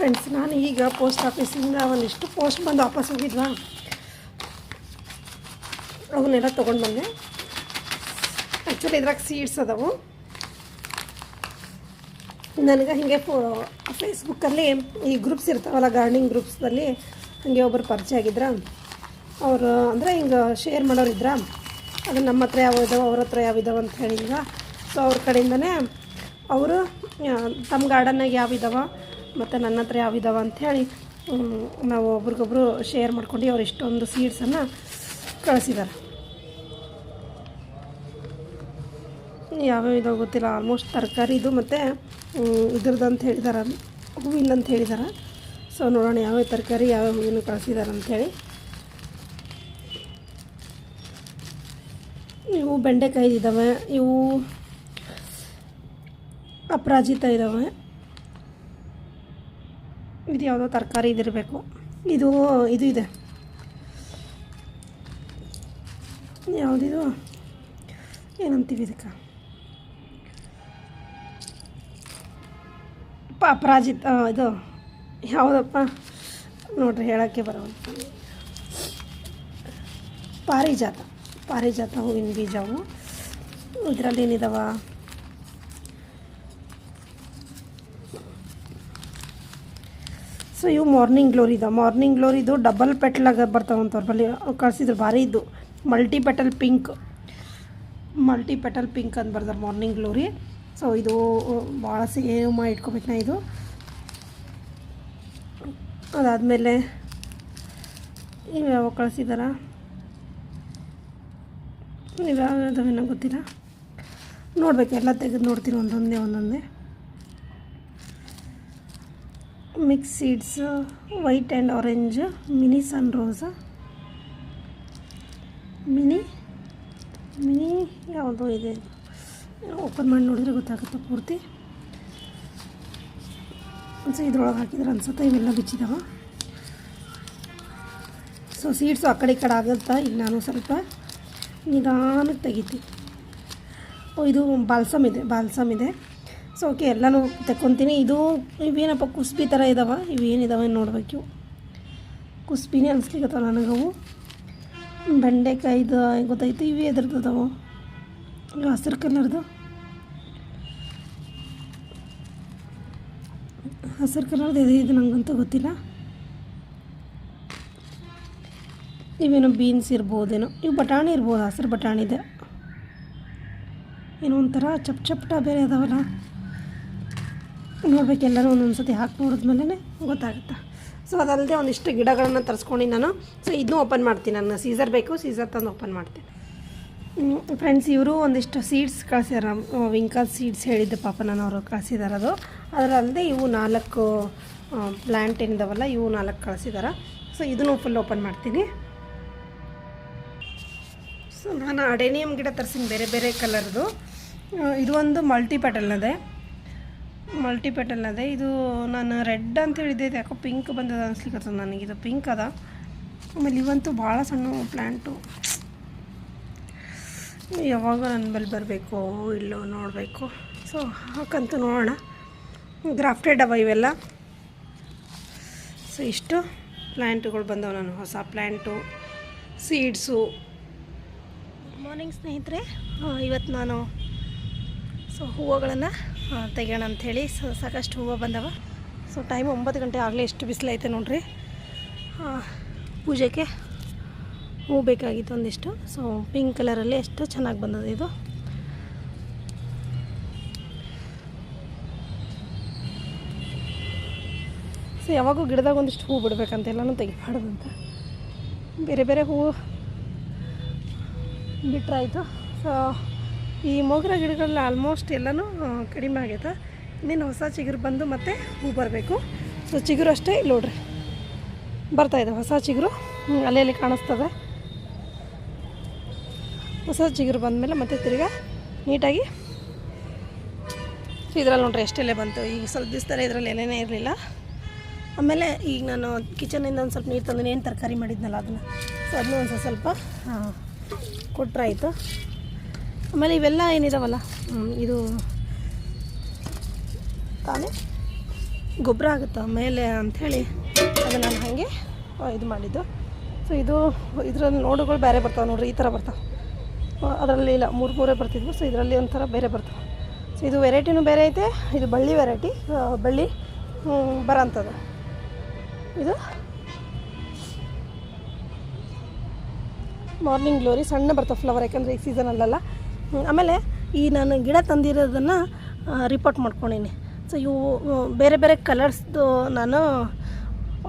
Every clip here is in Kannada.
ಫ್ರೆಂಡ್ಸ್ ನಾನು ಈಗ ಪೋಸ್ಟ್ ಆಫೀಸಿಂದ ಒಂದಿಷ್ಟು ಪೋಸ್ಟ್ ಬಂದು ವಾಪಸ್ ಹೋಗಿದ್ವಾ? ಅವನ್ನೆಲ್ಲ ತೊಗೊಂಡು ಬಂದೆ. ಆ್ಯಕ್ಚುಲಿ ಇದ್ರಾಗ ಸೀಡ್ಸ್ ಅದಾವು. ನನಗೆ ಹೀಗೆ ಫೇಸ್ಬುಕ್ಕಲ್ಲಿ ಈ ಗ್ರೂಪ್ಸ್ ಇರ್ತಾವಲ್ಲ ಗಾರ್ಡನಿಂಗ್ ಗ್ರೂಪ್ಸ್ದಲ್ಲಿ ಹಾಗೆ ಒಬ್ಬರು ಪರಿಚಯ ಆಗಿದ್ರ. ಅವರು ಅಂದರೆ ಹಿಂಗೆ ಶೇರ್ ಮಾಡೋರು ಇದ್ರ. ಅದು ನಮ್ಮ ಹತ್ರ ಯಾವ ಇದಾವೆ, ಅವ್ರ ಹತ್ರ ಯಾವ ಇದಾವೆ ಅಂತ ಹೇಳಿದ್ರ ಸೊ ಅವ್ರ ಕಡೆಯಿಂದನೇ ಅವರು ತಮ್ಮ ಗಾರ್ಡನ್ನಾಗ ಯಾವ ಇದಾವೆ ಮತ್ತು ನನ್ನ ಹತ್ರ ಯಾವಿದಾವ ಅಂಥೇಳಿ ನಾವು ಒಬ್ರಿಗೊಬ್ರು ಶೇರ್ ಮಾಡ್ಕೊಂಡು ಅವ್ರು ಇಷ್ಟೊಂದು ಸೀಡ್ಸನ್ನು ಕಳಿಸಿದ್ದಾರೆ ಯಾವ್ಯಾವ ಇದಾವೆ ಗೊತ್ತಿಲ್ಲ ಆಲ್ಮೋಸ್ಟ್ ತರಕಾರಿದು ಮತ್ತು ಇದ್ರದ್ದು ಅಂತ ಹೇಳಿದಾರೆ ಹೂವಿಂದ ಅಂತ ಹೇಳಿದಾರೆ. ಸೊ ನೋಡೋಣ ಯಾವ್ಯಾವ ತರಕಾರಿ, ಯಾವ್ಯಾವ ಹೂವಿನ ಕಳಿಸಿದಾರೆ ಅಂಥೇಳಿ. ಇವು ಬೆಂಡೆಕಾಯಿ ಇದ್ದಾವೆ ಇವು ಅಪರಾಜಿತ ಇದ್ದಾವೆ ಇದು ಯಾವುದೋ ತರಕಾರಿ ಇದಿರಬೇಕು. ಇದು ಇದು ಇದೆ. ಯಾವುದಿದು? ಏನಂತೀವಿ ಇದಕ್ಕೆ? ಅಪರಾಜಿತ್ ಇದು ಯಾವುದಪ್ಪ? ನೋಡ್ರಿ, ಹೇಳೋಕ್ಕೆ ಬರೋಲ್ಲ ಪಾರಿಜಾತ. ಪಾರಿಜಾತ ಹೂವಿನ ಬೀಜವು. ಇದರಲ್ಲಿ ಏನಿದಾವ? ಸೊ ಇವು ಮಾರ್ನಿಂಗ್ ಗ್ಲೋರಿ ಇದಾವೆ ಮಾರ್ನಿಂಗ್ ಗ್ಲೋರಿದು ಡಬಲ್ ಪೆಟ್ಲಾಗ ಬರ್ತಾವಂತವ್ರ ಬಲ್ಲಿ ಕಳಿಸಿದ್ರು. ಭಾರಿ ಇದ್ದು. Multi petal pink multi petal pink ಅಂತ ಬರ್ತಾರೆ ಮಾರ್ನಿಂಗ್ ಗ್ಲೋರಿ ಸೊ ಇದು ಭಾಳ ಸೇವ್ ಮಾಡಿ ಇಟ್ಕೋಬೇಕು ನಾ ಇದು. ಅದಾದಮೇಲೆ ಇವ್ಯಾವ ಕಳಿಸಿದಾರ. ಇವ್ಯಾವ ಅದಾವೇನೋ ಗೊತ್ತಿಲ್ಲ. ನೋಡ್ಬೇಕು. ಎಲ್ಲ ತೆಗೆದು ನೋಡ್ತೀನಿ ಒಂದೊಂದೇ ಒಂದೊಂದೇ. Mix seeds white and orange mini sun rose mini mini ಯಾವುದೋ ಇದೆ. ಓಪನ್ ಮಾಡಿ ನೋಡಿದ್ರೆ ಗೊತ್ತಾಗುತ್ತೆ ಪೂರ್ತಿ. ಸೊ ಇದ್ರೊಳಗೆ ಹಾಕಿದ್ರೆ ಅನ್ಸುತ್ತೆ, ಇವೆಲ್ಲ ಬಿಚ್ಚಿದಾವ. ಸೊ ಸೀಡ್ಸು ಆ ಕಡೆ ಈ ಕಡೆ ಆಗುತ್ತಾ? ಈಗ ನಾನು ಸ್ವಲ್ಪ ನಿಧಾನಕ್ಕೆ ತೆಗಿತೀನಿ. ಓ, ಇದು ಬಾಲ್ಸಮ್ ಇದೆ ಬಾಲ್ಸಮ್ ಇದೆ. ಸೊ ಓಕೆ ಎಲ್ಲನೂ ತಗೊತೀನಿ ಇದು ಇವೇನಪ್ಪ, ಕುಸ್ಬಿ ಥರ ಇದಾವೆ? ಇವೇನಿದಾವೆ ನೋಡ್ಬೇಕು? ಕುಸ್ಬಿನೇ ಅನ್ಸ್ಲಿಕ್ಕತ್ತವ ನನಗವು ಬೆಂಡೆಕಾಯ್ದು ಗೊತ್ತಾಯ್ತು ಇವು ಎದ್ರದ್ದು ಅದಾವು. ಹಸಿರು ಕಲರ್ದು. ಹಸಿರು ಕಲರ್ದು ಇದೆ ಇದು ನನಗಂತೂ ಗೊತ್ತಿಲ್ಲ. ಇವೇನು ಬೀನ್ಸ್ ಇರ್ಬೋದೇನೋ. ಇವು ಬಟಾಣಿ ಇರ್ಬೋದು, ಹಸಿರು ಬಟಾಣಿದೆ ಏನೋ ಒಂಥರ ಚಪ್ ಚಪ್ಟ ಬೇರೆ ಅದಾವಲ್ಲ. ನೋಡ್ಬೇಕು, ಎಲ್ಲರೂ ಒಂದೊಂದು ಸತಿ ಹಾಕಿ ನೋಡಿದ್ಮೇಲೆ ಗೊತ್ತಾಗುತ್ತೆ. ಸೊ ಅದಲ್ಲದೆ ಒಂದಿಷ್ಟು ಗಿಡಗಳನ್ನು ತರಿಸ್ಕೊಂಡು ನಾನು. ಸೊ ಇದನ್ನೂ ಓಪನ್ ಮಾಡ್ತೀನಿ. ನನ್ನ ಸೀಸರ್ ಬೇಕು ಸೀಸರ್ ತಂದು ಓಪನ್ ಮಾಡ್ತೀನಿ. ಫ್ರೆಂಡ್ಸ್ ಇವರು ಒಂದಿಷ್ಟು ಸೀಡ್ಸ್ ಕಳಿಸ್ಯಾರ. ವಿಂಕಲ್ ಸೀಡ್ಸ್ ಹೇಳಿದ್ದೆ ಪಾಪ ನಾನು ಅವರು ಕಳಿಸಿದಾರೆ ಅದು. ಅದರಲ್ಲದೆ ಇವು ನಾಲ್ಕು ಪ್ಲ್ಯಾಂಟ್ ಏನಿದಾವಲ್ಲ, ಇವು ನಾಲ್ಕು ಕಳಿಸಿದಾರೆ. ಸೊ ಇದನ್ನು ಫುಲ್ ಓಪನ್ ಮಾಡ್ತೀನಿ. ಸೊ ನಾನು ಅಡೇನಿಯಮ್ ಗಿಡ ತರಿಸಿನಿ, ಬೇರೆ ಬೇರೆ ಕಲರ್ದು ಇದು ಒಂದು ಮಲ್ಟಿ ಪೆಟಲ್ನದೆ ಮಲ್ಟಿ ಅದೇ ಇದು ನಾನು ರೆಡ್ ಅಂತ ಹೇಳಿದ್ದೆ, ಯಾಕೋ ಪಿಂಕ್ ಬಂದದ ಅನ್ಸ್ಲಿಕ್ಕೆ ನನಗೆ. ಇದು ಪಿಂಕ್ ಅದ. ಆಮೇಲೆ ಇವಂತೂ ಭಾಳ ಸಣ್ಣ ಪ್ಲ್ಯಾಂಟು ಯಾವಾಗ ನನ್ನ ಬಳಿ ಬರಬೇಕು ಇಲ್ಲೋ ನೋಡಬೇಕು. ಸೊ ಹಾಕಂತೂ ನೋಡೋಣ. ಗ್ರಾಫ್ಟೆಡ್ ಅವ ಇವೆಲ್ಲ. ಸೊ ಇಷ್ಟು ಪ್ಲ್ಯಾಂಟುಗಳು ಬಂದವು ನಾನು ಹೊಸ ಪ್ಲ್ಯಾಂಟು ಸೀಡ್ಸು. ಮಾರ್ನಿಂಗ್ ಸ್ನೇಹಿತರೆ. ಇವತ್ತು ನಾನು, ಸೊ, ಹೂವುಗಳನ್ನು ತೆಗೆಯೋಣ ಅಂಥೇಳಿ. ಸಾಕಷ್ಟು ಹೂವು ಬಂದವ. ಸೊ, ಟೈಮ್ ಒಂಬತ್ತು ಗಂಟೆ ಆಗಲೇ ಎಷ್ಟು ಬಿಸಿಲೈತೆ ನೋಡ್ರಿ. ಪೂಜೆಗೆ ಹೂ ಬೇಕಾಗಿತ್ತು ಒಂದಿಷ್ಟು. ಸೊ, ಪಿಂಕ್ ಕಲರಲ್ಲಿ ಎಷ್ಟು ಚೆನ್ನಾಗಿ ಬಂದದ ಇದು. ಸೊ, ಯಾವಾಗೂ ಗಿಡದಾಗ ಒಂದಿಷ್ಟು ಹೂ ಬಿಡ್ಬೇಕಂತ ಎಲ್ಲನೂ ತೆಗಿಬಾರ್ದಂತ ಬೇರೆ ಬೇರೆ ಹೂವು ಬಿಟ್ರಾಯ್ತು. ಸೊ ಈ ಮೋಗ್ರ ಗಿಡಗಳಲ್ಲಿ ಆಲ್ಮೋಸ್ಟ್ ಎಲ್ಲನೂ ಕಡಿಮೆ ಆಗೈತೆ? ಇನ್ನೇನು ಹೊಸ ಚಿಗುರು ಬಂದು ಮತ್ತೆ ಹೂ ಬರಬೇಕು. ಸೊ ಚಿಗುರು ಅಷ್ಟೇ ಇಲ್ಲಿ ನೋಡ್ರಿ. ಬರ್ತಾಯಿದೆ ಹೊಸ ಚಿಗುರು. ಅಲ್ಲೇ ಕಾಣಿಸ್ತದೆ. ಹೊಸ ಚಿಗುರು ಬಂದಮೇಲೆ ಮತ್ತೆ ತಿರ್ಗಾ ನೀಟಾಗಿ ಇದ್ರಲ್ಲಿ ನೋಡ್ರಿ ಎಷ್ಟೆಲ್ಲೇ ಬಂತು. ಈಗ ಸ್ವಲ್ಪ ದಿವಸದಲ್ಲೇ ಇದರಲ್ಲಿ ಎಲೆನೇ ಇರಲಿಲ್ಲ. ಆಮೇಲೆ ಈಗ ನಾನು ಕಿಚನಿಂದ ಒಂದು ಸ್ವಲ್ಪ ನೀರು ತಂದು ಏನು ತರಕಾರಿ ಮಾಡಿದ್ನಲ್ಲ ಅದನ್ನು. ಸೊ ಅದನ್ನೂ ಒಂದು ಸ್ವಲ್ಪ ಕೊಟ್ರಾಯಿತು. ಆಮೇಲೆ ಇವೆಲ್ಲ ಏನಿದಾವಲ್ಲ? ಇದು ತಾನೇ ಗೊಬ್ಬರ ಆಗುತ್ತೆ ಮೇಲೆ ಅಂಥೇಳಿ ಅದು ನಾನು ಹಾಗೆ ಇದು ಮಾಡಿದ್ದು. ಸೊ ಇದು ಇದರಲ್ಲಿ ನೋಡುಗಳು ಬೇರೆ ಬರ್ತಾವೆ ನೋಡ್ರಿ ಈ ಥರ ಬರ್ತಾವೆ. ಅದರಲ್ಲಿ ಇಲ್ಲ ಮೂರು ಮೂರೇ ಬರ್ತಿದ್ವು. ಸೊ ಇದರಲ್ಲಿ ಒಂಥರ ಬೇರೆ ಬರ್ತಾವೆ. ಸೊ ಇದು ವೆರೈಟಿನೂ ಬೇರೆ ಐತೆ ಇದು ಬಳ್ಳಿ ವೆರೈಟಿ ಬಳ್ಳಿ ಬರೋಂಥದ್ದು. ಇದು ಮಾರ್ನಿಂಗ್ ಗ್ಲೋರಿ ಸಣ್ಣ ಬರ್ತಾವೆ ಫ್ಲವರ್ ಯಾಕಂದರೆ ಈ ಸೀಸನಲ್ಲೆಲ್ಲ ಹ್ಮ್, ಆಮೇಲೆ ಈ ನಾನು ಗಿಡ ತಂದಿರೋದನ್ನು ರಿಪೋರ್ಟ್ ಮಾಡ್ಕೊಂಡೀನಿ. ಸೊ ಇವು ಬೇರೆ ಬೇರೆ ಕಲರ್ಸ್ದು ನಾನು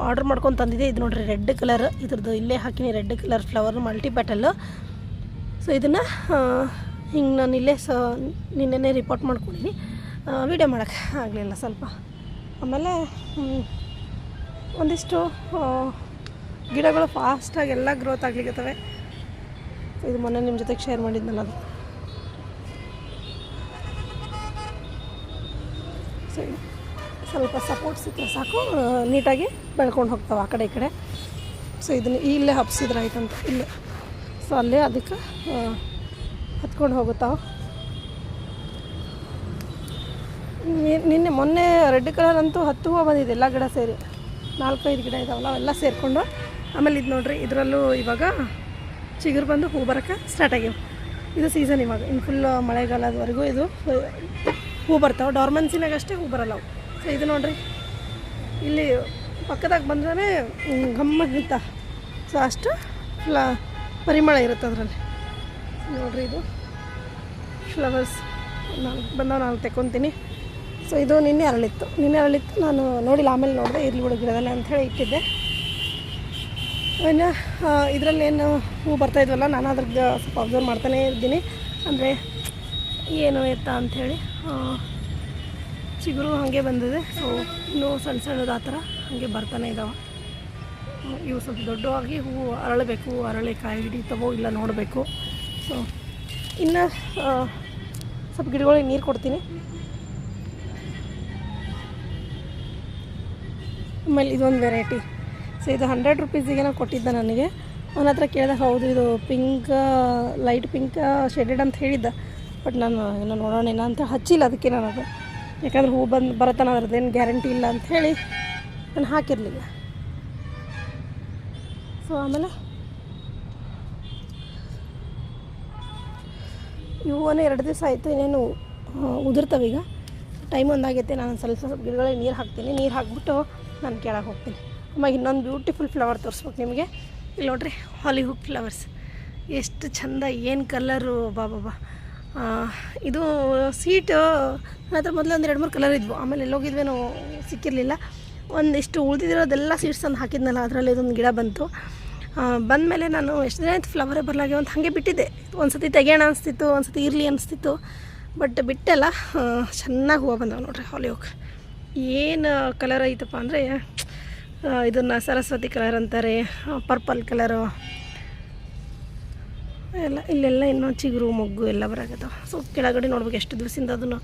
ಆರ್ಡ್ರ್ ಮಾಡ್ಕೊಂಡು ತಂದಿದ್ದೆ. ಇದು ನೋಡಿರಿ ರೆಡ್ ಕಲರ್, ಇದ್ರದ್ದು ಇಲ್ಲೇ ಹಾಕಿನಿ, red colour flower multi petal so ಇದನ್ನು ಹಿಂಗೆ ನಾನು ಇಲ್ಲೇ ಸ ನಿನ್ನೆ ರಿಪೋರ್ಟ್ ಮಾಡ್ಕೊಂಡಿನಿ. ವೀಡಿಯೋ ಮಾಡೋಕ್ಕೆ ಆಗಲಿಲ್ಲ ಸ್ವಲ್ಪ. ಆಮೇಲೆ ಒಂದಿಷ್ಟು ಗಿಡಗಳು ಫಾಸ್ಟಾಗಿ ಎಲ್ಲ ಗ್ರೋತ್ ಆಗ್ಲಿಕ್ಕತ್ತವೆ ಇದು ಮೊನ್ನೆ ನಿಮ್ಮ ಜೊತೆಗೆ ಶೇರ್ ಮಾಡಿದ್ನಲ್ಲ ಅದು. ಸ್ವಲ್ಪ ಸಪೋರ್ಟ್ ಸಿಕ್ಕರೆ ಸಾಕು ನೀಟಾಗಿ ಬೆಳ್ಕೊಂಡು ಹೋಗ್ತಾವೆ ಆ ಕಡೆ ಈ ಕಡೆ. ಸೊ ಇದನ್ನು ಇಲ್ಲೇ ಹಬ್ಸಿದ್ರೆ ಆಯ್ತಂತ, ಇಲ್ಲೇ. ಸೊ ಅಲ್ಲೇ ಅದಕ್ಕೆ ಹತ್ಕೊಂಡು ಹೋಗುತ್ತಾವೆ. ನಿನ್ನೆ ಮೊನ್ನೆ ರೆಡ್ ಕಲರ್ ಅಂತೂ ಹತ್ತು ಹೂವು ಬಂದಿದೆ ಎಲ್ಲ ಗಿಡ ಸೇರಿ. ನಾಲ್ಕೈದು ಗಿಡ ಇದಾವಲ್ಲ ಅವೆಲ್ಲ ಸೇರಿಕೊಂಡು. ಆಮೇಲೆ ಇದು ನೋಡ್ರಿ, ಇದರಲ್ಲೂ ಇವಾಗ ಚಿಗುರು ಬಂದು ಹೂ ಬರೋಕ್ಕೆ ಸ್ಟಾರ್ಟ್ ಆಗ್ಯಾವ. ಇದು ಸೀಸನ್ ಇವಾಗ ಇನ್ನು ಫುಲ್ ಮಳೆಗಾಲದವರೆಗೂ ಇದು, ಹೂ ಬರ್ತಾವೆ. ಡಾರ್ಮೆನ್ಸಿನಾಗ ಅಷ್ಟೇ ಹೂ ಬರಲ್ಲ ಅವು ಸೊ ಇದು ನೋಡ್ರಿ. ಇಲ್ಲಿ ಪಕ್ಕದಾಗ ಬಂದ್ರೆ ಗಮ್ಮ ನಿಂತ ಸೊ ಅಷ್ಟು ಫ್ಲ ಪರಿಮಳ ಇರುತ್ತೆ ಅದರಲ್ಲಿ. ನೋಡ್ರಿ ಇದು. ಫ್ಲವರ್ಸ್ ನಾನು ಬಂದ ನಾನು ತೆಕ್ಕೊತೀನಿ. ಸೊ ಇದು ನಿನ್ನೆ ಅರಳಿತ್ತು. ನಿನ್ನೆ ಅರಳಿತ್ತು, ನಾನು ನೋಡಿಲ್ಲ, ಆಮೇಲೆ ನೋಡಿದೆ, ಇರ್ಲಿ ಬಿಡು ಗಿಡದಲ್ಲಿ ಅಂಥೇಳಿ ಇಟ್ಟಿದ್ದೆ. ಇನ್ನು ಇದರಲ್ಲಿ ಏನು ಹೂ ಬರ್ತಾಯಿದ್ವಲ್ಲ ನಾನು ಅದ್ರದ್ದು ಸ್ವಲ್ಪ ಅಬ್ಸರ್ವ್ ಮಾಡ್ತಾನೇ ಇದ್ದೀನಿ. ಅಂದರೆ, ಏನು ಎತ್ತ ಅಂಥೇಳಿ ಚಿಗುರು ಹಾಗೆ ಬಂದಿದೆ. ಸೊ ಇನ್ನೂ ಸಣ್ಣ ಸಣ್ಣದು ಆ ಥರ ಹಾಗೆ ಬರ್ತಾನೆ ಇದ್ದಾವೆ ಇವು ಸ್ವಲ್ಪ ದೊಡ್ಡವಾಗಿ ಹೂವು ಅರಳಬೇಕು ಅರಳಿ ಕಾಯಿ ಹಿಡಿತವೋ ಇಲ್ಲ ನೋಡಬೇಕು. ಸೊ ಇನ್ನು ಸ್ವಲ್ಪ ಗಿಡಗಳಿಗೆ ನೀರು ಕೊಡ್ತೀನಿ. ಆಮೇಲೆ ಇದೊಂದು ವೆರೈಟಿ ಸೊ ಇದು ಹಂಡ್ರೆಡ್ ರುಪೀಸಿಗೆ ಕೊಟ್ಟಿದ್ದ ನನಗೆ. ಅವನ ಹತ್ರ ಕೇಳಿದೆ, ಹೌದು, ಇದು ಪಿಂಕ್ ಲೈಟ್ ಪಿಂಕ್ ಶೇಡೆಡ್ ಅಂತ ಹೇಳಿದ್ದ. ಬಟ್ ನಾನು ಏನೋ ನೋಡೋಣ ಏನೋ ಅಂತ ಹಚ್ಚಿಲ್ಲ ಅದಕ್ಕೆ ನಾನು ಅದು. ಯಾಕಂದ್ರೆ ಹೂ ಬಂದು ಬರತನ ಅದ್ರದ್ದೇನು ಗ್ಯಾರಂಟಿ ಇಲ್ಲ ಅಂತ ಹೇಳಿ ನಾನು ಹಾಕಿರಲಿಲ್ಲ. ಸೊ ಆಮೇಲೆ ಇವನೇ ಎರಡು ದಿವಸ ಆಯಿತು, ಇನ್ನೇನು ಉದುರ್ತವೆ ಈಗ. ಟೈಮ್ ಒಂದಾಗೈತೆ, ನಾನು ಸ್ವಲ್ಪ ಸ್ವಲ್ಪ ಗಿಡಗಳಿಗೆ ನೀರು ಹಾಕ್ತೀನಿ. ನೀರು ಹಾಕ್ಬಿಟ್ಟು ನಾನು ಕೆಳಗೆ ಹೋಗ್ತೀನಿ. ಆಮೇಲೆ ಇನ್ನೊಂದು ಬ್ಯೂಟಿಫುಲ್ ಫ್ಲವರ್ ತೋರಿಸ್ಬೇಕು ನಿಮಗೆ. ಇಲ್ಲಿ ನೋಡ್ರಿ ಹಾಲಿ ಹುಕ್ ಫ್ಲವರ್ಸ್ ಎಷ್ಟು ಚಂದ, ಏನು ಕಲರು ಬಾಬಾ ಇದು ಸೀಟು ನನ್ನ ಹತ್ರ ಮೊದಲು ಒಂದು ಎರಡು ಮೂರು ಕಲರ್ ಇದ್ವು. ಆಮೇಲೆ ಎಲ್ಲೋಗಿದ್ವೇನೋ ಸಿಕ್ಕಿರಲಿಲ್ಲ. ಒಂದಿಷ್ಟು ಉಳಿದಿರೋದೆಲ್ಲ ಸೀಡ್ಸ್ ತಂದು ಹಾಕಿದ್ನಲ್ಲ, ಅದರಲ್ಲಿ ಇದೊಂದು ಗಿಡ ಬಂತು. ಬಂದ ಮೇಲೆ ನಾನು ಎಷ್ಟು ದಿನ ಆಯ್ತು ಫ್ಲವರೇ ಬರಲಾಗೆ ಅಂತ ಹಾಗೆ ಬಿಟ್ಟಿದ್ದೆ. ಒಂದು ಸತಿ ತೆಗೆಯೋಣ ಅನಿಸ್ತಿತ್ತು ಒಂದು ಸತಿ ಇರಲಿ ಅನಿಸ್ತಿತ್ತು. ಬಟ್ ಬಿಟ್ಟೆಲ್ಲ ಚೆನ್ನಾಗಿ ಹೂವು ಬಂದವು ನೋಡ್ರಿ ಹಾಲಿಯೋಕ್ ಏನು ಕಲರ್ ಐತಪ್ಪ ಅಂದರೆ ಇದನ್ನು ಸರಸ್ವತಿ ಕಲರ್ ಅಂತಾರೆ ಪರ್ಪಲ್ ಕಲರು ಎಲ್ಲ, ಇಲ್ಲೆಲ್ಲ ಇನ್ನೂ ಚಿಗುರು, ಮೊಗ್ಗು ಎಲ್ಲ ಬರಾಕತ್ತಾವ. ಸೊ, ಕೆಳಗಡೆ ನೋಡ್ಬೇಕು ಎಷ್ಟು ದಿವಸದಿಂದ ಅದನ್ನು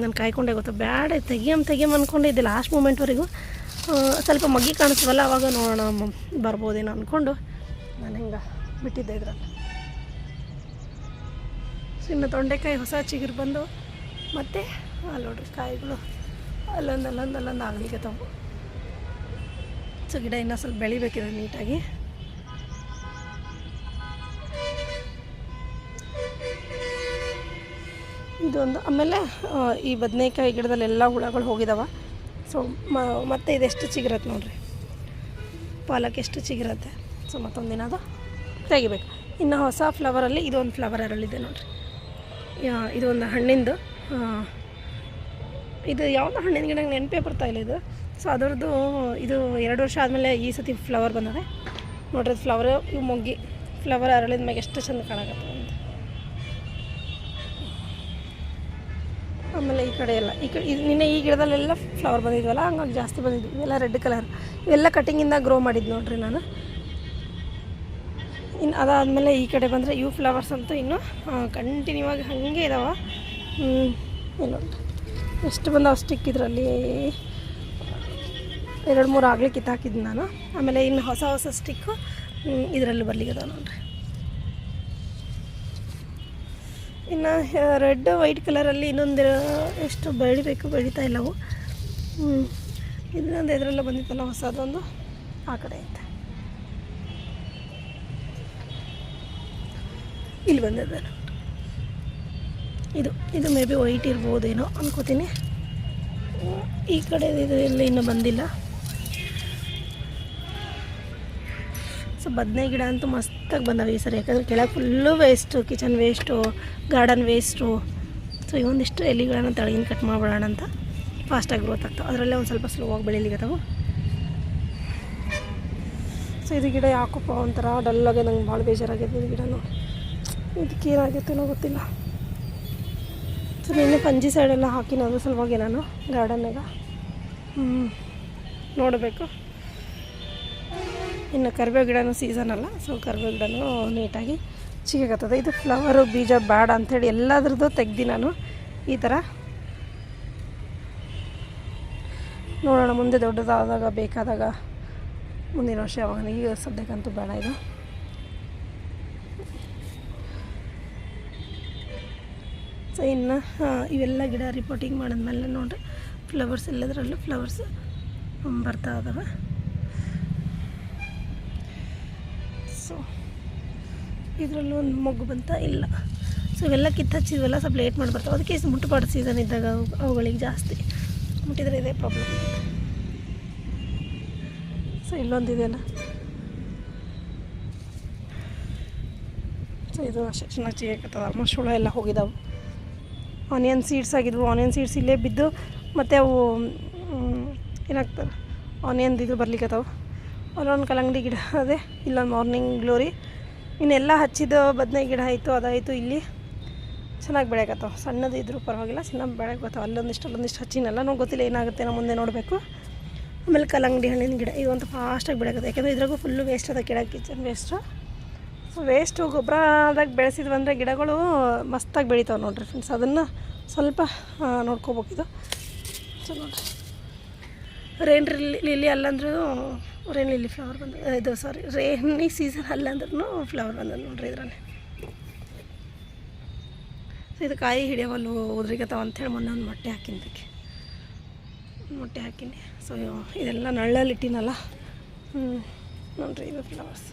ನಾನು ಕಾಯ್ಕೊಂಡೆ ಗೊತ್ತಾ. ಬ್ಯಾಡ ತೆಗಿಯಮ್ ತೆಗಿಯಮ್ ಅಂದ್ಕೊಂಡಿದ್ದೆ ಲಾಸ್ಟ್ ಮೂಮೆಂಟ್ವರೆಗೂ ಸ್ವಲ್ಪ ಮಗ್ಗಿ ಕಾಣಿಸ್ವಲ್ಲ ಅವಾಗ ನೋಡೋಣ ಬರ್ಬೋದೇನೋ ಅಂದ್ಕೊಂಡು ನಾನು ಹಿಂಗೆ ಬಿಟ್ಟಿದ್ದೆ ಇದ್ರಲ್ಲಿ. ಸೊ, ಇನ್ನು ತೊಂಡೆಕಾಯಿ ಹೊಸ ಚಿಗುರು ಬಂದು, ಮತ್ತು ಅಲ್ಲಿ ನೋಡ್ರಿ, ಕಾಯಿಗಳು ಅಲ್ಲೊಂದು ಅಲ್ಲೊಂದು ಅಲ್ಲೊಂದು ಆಗ್ಲಿಕ್ಕತ್ತಾವು ಸೊ, ಗಿಡ ಇನ್ನೂ ಸ್ವಲ್ಪ ಬೆಳಿಬೇಕಿದೆ ನೀಟಾಗಿ. ಇದೊಂದು ಆಮೇಲೆ ಈ ಬದನೆಕಾಯಿ ಗಿಡದಲ್ಲೆಲ್ಲ ಹುಳಗಳು ಹೋಗಿದಾವ. ಸೊ ಮತ್ತೆ ಇದೆಷ್ಟು ಚಿಗಿರತ್ತೆ ನೋಡ್ರಿ. ಪಾಲಕ್ ಎಷ್ಟು ಚಿಗಿರತ್ತೆ. ಸೊ ಮತ್ತೊಂದು ದಿನ ಅದು ತೆಗಿಬೇಕು. ಇನ್ನು ಹೊಸ ಫ್ಲವರಲ್ಲಿ ಇದೊಂದು ಫ್ಲವರ್ ಅರಳಿದೆ ನೋಡ್ರಿ. ಇದೊಂದು ಹಣ್ಣಿಂದು ಇದು ಯಾವುದೋ ಹಣ್ಣಿನ ಗಿಡ ನೆನಪೇ ಬರ್ತಾ ಇಲ್ಲ ಇದು. ಸೊ ಅದರದ್ದು ಇದು ಎರಡು ವರ್ಷ ಆದಮೇಲೆ ಈ ಸತಿ ಫ್ಲವರ್ ಬಂದಿದೆ. ನೋಡ್ರಿ ಫ್ಲವರ್ ಇವು ಮೊಗ್ಗಿ ಫ್ಲವರ್ ಅರಳಿದ ಮ್ಯಾಗ ಎಷ್ಟು ಚೆಂದ ಕಾಣಕತ್ತ ಆಮೇಲೆ ಈ ಕಡೆ ಎಲ್ಲ. ಈ ಕಡೆ ನಿನ್ನೆ ಈ ಗಿಡದಲ್ಲೆಲ್ಲ ಫ್ಲವರ್ ಬಂದಿದ್ವಲ್ಲ, ಹಂಗಾಗಿ ಜಾಸ್ತಿ ಬಂದಿದ್ವು. ಇವೆಲ್ಲ ರೆಡ್ ಕಲರ್ ಇವೆಲ್ಲ ಕಟಿಂಗಿಂದ ಗ್ರೋ ಮಾಡಿದ್ದು ನೋಡ್ರಿ ನಾನು. ಇನ್ನು ಅದಾದಮೇಲೆ ಈ ಕಡೆ ಬಂದರೆ ಇವು ಫ್ಲವರ್ಸ್ ಅಂತೂ ಇನ್ನು ಕಂಟಿನ್ಯೂ ಆಗಿ ಹಾಗೆ ಇದಾವೆ. ಇಲ್ಲ. ಎಷ್ಟು ಬಂದಾವ ಸ್ಟಿಕ್ ಇದರಲ್ಲಿ? ಎರಡು ಮೂರು ಆಗಲಿ ಕಿತ್ತಾಕಿದ್ದು ನಾನು. ಆಮೇಲೆ ಇನ್ನು ಹೊಸ ಹೊಸ ಸ್ಟಿಕ್ಕು ಇದರಲ್ಲಿ ಬರ್ಲಿಕ್ಕೆ ನೋಡ್ರಿ. ಇನ್ನು ರೆಡ್, ವೈಟ್ ಕಲರಲ್ಲಿ ಇನ್ನೊಂದು, ಎಷ್ಟು ಬೆಳಿಬೇಕು, ಬೆಳೀತಾ ಇಲ್ಲವು. ಇನ್ನೊಂದು ಇದರಲ್ಲ ಬಂದಿತ್ತಲ್ಲ, ಹೊಸದೊಂದು ಆ ಕಡೆ ಐತೆ. ಇಲ್ಲಿ ಬಂದಿದೆ ಇದು ಇದು ಮೇ ಬಿ ವೈಟ್ ಇರ್ಬೋದೇನೋ ಅನ್ಕೋತೀನಿ. ಈ ಕಡೆ ಇದು ಇಲ್ಲಿ ಇನ್ನೂ ಬಂದಿಲ್ಲ. ಸೊ ಬದನೆ ಗಿಡ ಅಂತೂ ಮಸ್ತಾಗಿ ಬಂದಾವೆ ಈ ಸರಿ. ಯಾಕಂದರೆ ಕೆಳಗೆ full waste kitchen waste garden waste so ಇವೊಂದಿಷ್ಟು ಎಲೆಗಳನ್ನ ತಳಗಿನ ಕಟ್ ಮಾಡ್ಬಿಡೋಣ ಅಂತ ಫಾಸ್ಟಾಗಿ ಗ್ರೋತ್ ಆಗ್ತಾವೆ. ಅದರಲ್ಲೇ ಒಂದು ಸ್ವಲ್ಪ ಸ್ಲೋ ಆಗಿ ಸೊ ಇದು ಗಿಡ ಯಾಕಪ್ಪ ಒಂಥರ ಡಲ್ಲಾಗೆ ನಂಗೆ ಭಾಳ ಬೇಜಾರಾಗಿದೆ ಇದು ಗಿಡನೂ. ಇದಕ್ಕೇನಾಗಿತ್ತೇನೋ ಗೊತ್ತಿಲ್ಲ. ಸೊ ನಿನ್ನೆ ಪಂಜಿ ಸೈಡೆಲ್ಲ ಹಾಕಿನ ಅದ್ರ ಸಲುವಾಗಿ ನಾನು ಗಾರ್ಡನ್ನಾಗ ಹ್ಞೂ ನೋಡಬೇಕು. ಇನ್ನು ಕರಿಬೇವು ಗಿಡನೂ ಸೀಸನ್ ಅಲ್ಲ ಸೊ ಕರಿಬೇವು ಗಿಡನೂ ನೀಟಾಗಿ ಚಿಗಾಗತ್ತದೆ. ಇದು ಫ್ಲವರು ಬೀಜ, ಬೇಡ ಅಂಥೇಳಿ ಎಲ್ಲದ್ರದ್ದು ತೆಗ್ದು ನಾನು ಈ ಥರ ನೋಡೋಣ, ಮುಂದೆ ದೊಡ್ಡದಾದಾಗ, ಬೇಕಾದಾಗ ಮುಂದಿನ ವರ್ಷ ಯಾವಾಗ ಈಗ ಸದ್ಯಕ್ಕಂತೂ ಬೇಡ ಇದು. ಸೊ ಇನ್ನು ಇವೆಲ್ಲ ಗಿಡ ರಿಪೋರ್ಟಿಂಗ್ ಮಾಡಿದ್ಮೇಲೆ ನೋಡ್ರಿ. ಫ್ಲವರ್ಸ್ ಎಲ್ಲದರಲ್ಲೂ ಫ್ಲವರ್ಸ್ ಬರ್ತಾ ಇದಾವೆ. ಇದರಲ್ಲೂ ಒಂದು ಮೊಗ್ಗು ಬಂತ? ಇಲ್ಲ. ಸೊ ಇವೆಲ್ಲ ಕಿತ್ತ ಹಚ್ಚಿದ್ವೆಲ್ಲ ಸ್ವಲ್ಪ ಲೇಟ್ ಮಾಡಿ ಅದಕ್ಕೆ ಇದು ಮುಟ್ಟಬಾರ್ದು ಸೀಸನ್ ಇದ್ದಾಗ ಅವು- ಅವುಗಳಿಗೆ ಜಾಸ್ತಿ ಮುಟ್ಟಿದ್ರೆ ಇದೇ ಪ್ರಾಬ್ಲಮ್ ಸೊ ಇಲ್ಲೊಂದು ಇದೆಯಲ್ಲ ಸೊ ಇದು ಅಷ್ಟೇ. ಚೆನ್ನಾಗಿ ಚಿಗಕತ್ತದ ಆಲ್ಮೋಸ್ಟ್ ಹುಳ ಎಲ್ಲ ಹೋಗಿದ್ದಾವೆ ಆನಿಯನ್ ಸೀಡ್ಸ್ ಆಗಿದ್ವು. ಆನಿಯನ್ ಸೀಡ್ಸ್ ಇಲ್ಲೇ ಬಿದ್ದು ಮತ್ತು ಅವು ಏನಾಗ್ತಾರೆ ಆನಿಯನ್ದು ಇದು ಬರ್ಲಿಕ್ಕತ್ತಾವ ಅಲ್ಲೊಂದು ಕಲ್ಲಂಗಡಿ ಗಿಡ ಅದೇ. ಇಲ್ಲೊಂದು ಮಾರ್ನಿಂಗ್ ಗ್ಲೋರಿ ಇನ್ನೆಲ್ಲ ಹಚ್ಚಿದ ಬದನೆ ಗಿಡ ಆಯಿತು, ಅದಾಯಿತು ಇಲ್ಲಿ. ಚೆನ್ನಾಗಿ ಬೆಳೆಯಕತ್ತಾವ ಸಣ್ಣದು ಇದ್ರೂ ಪರವಾಗಿಲ್ಲ, ಚೆನ್ನಾಗಿ ಬೆಳೆಯಕತ್ತಾವ ಅಲ್ಲೊಂದಿಷ್ಟು ಅಲ್ಲೊಂದಿಷ್ಟು ಹಚ್ಚಿನಲ್ಲ. ನಾವು ಗೊತ್ತಿಲ್ಲ ಏನಾಗುತ್ತೆ ನಾವು ಮುಂದೆ ನೋಡಬೇಕು. ಆಮೇಲೆ ಕಲ್ಲಂಗಡಿ ಹಣ್ಣಿನ ಗಿಡ. ಇವಂತೂ ಫಾಸ್ಟಾಗಿ ಬೆಳೆಯಕತ್ತೆ ಯಾಕೆಂದರೆ ಇದ್ರಾಗೂ ಫುಲ್ಲು ವೇಸ್ಟ್ ಅದ ಗಿಡ ಕಿಚನ್ ವೇಸ್ಟು ಸೊ ವೇಸ್ಟು ಗೊಬ್ಬರದಾಗ ಬೆಳೆಸಿದ್ವಿ ಅಂದರೆ ಗಿಡಗಳು ಮಸ್ತಾಗಿ ಬೆಳಿತಾವೆ ನೋಡಿರಿ ಫ್ರೆಂಡ್ಸ್ ಅದನ್ನು ಸ್ವಲ್ಪ ನೋಡ್ಕೋಬೇಕಿದು. ಸೊ ನೋಡ್ರಿ. ರೇನ್ ಲಿಲ್ಲಿ ಅಲ್ಲಂದ್ರೂ ರೇನ್ ಲಿಲ್ಲಿ ಫ್ಲವರ್ ಬಂದ ಇದು ಸಾರಿ ರೇನಿ ಸೀಸನ್ ಅಲ್ಲಂದ್ರೂ ಫ್ಲವರ್ ಬಂದದ ನೋಡ್ರಿ ಇದರಲ್ಲಿ. ಸೊ ಇದು ಕಾಯಿ ಹಿಡಿಯವಲ್ಲು ಉದ್ರಿಗತಾವ ಅಂಥೇಳಿ ಮೊನ್ನೆ ಒಂದು ಮೊಟ್ಟೆ ಹಾಕಿದ್ದಕ್ಕೆ ಮೊಟ್ಟೆ ಹಾಕಿನಿ. ಸೊ ಇದೆಲ್ಲ ನಳ್ಳಲ್ಲಿ ಇಟ್ಟಿನಲ್ಲ. ನೋಡ್ರಿ ಇದು ಫ್ಲವರ್ಸ್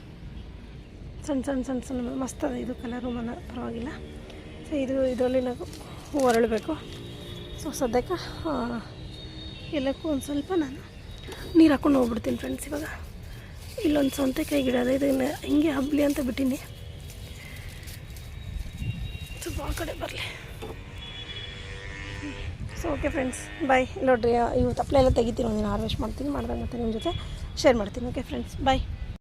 ಸಣ್ಣ ಸಣ್ಣ ಸಣ್ಣ ಸಣ್ಣ ಮಸ್ತ್ ಅದ ಇದು ಕಲರು ಮನ ಪರವಾಗಿಲ್ಲ. ಸೊ ಇದು ಇದರಲ್ಲಿ ನಾವು ಹೂವು ಸೊ ಸದ್ಯಕ್ಕೆ ಎಲ್ಲಕ್ಕೂ ಒಂದು ಸ್ವಲ್ಪ ನಾನು ನೀರು ಹಾಕ್ಕೊಂಡು ಹೋಗ್ಬಿಡ್ತೀನಿ ಫ್ರೆಂಡ್ಸ್ ಇವಾಗ. ಇಲ್ಲೊಂದು ಸೌಂತೆಕಾಯಿ ಗಿಡ ಅದ ಇದನ್ನು ಹಿಂಗೆ ಹಬ್ಬಲಿ ಅಂತ ಬಿಟ್ಟಿನಿ. ಸ್ವಲ್ಪ ಆ ಕಡೆ ಬರಲಿ. ಸೊ ಓಕೆ ಫ್ರೆಂಡ್ಸ್ ಬಾಯ್ ನೋಡ್ರಿ ಇವು ತಪ್ಪಲೆ ಎಲ್ಲ ತೆಗಿತೀನಿ ಒಂದಿನ ಹಾರ್ವೆಸ್ಟ್ ಮಾಡ್ತೀನಿ, ಮಾಡಿದಾಗ ಮತ್ತೆ ನಿಮ್ಮ ಜೊತೆ ಶೇರ್ ಮಾಡ್ತೀನಿ ಓಕೆ ಫ್ರೆಂಡ್ಸ್ ಬಾಯ್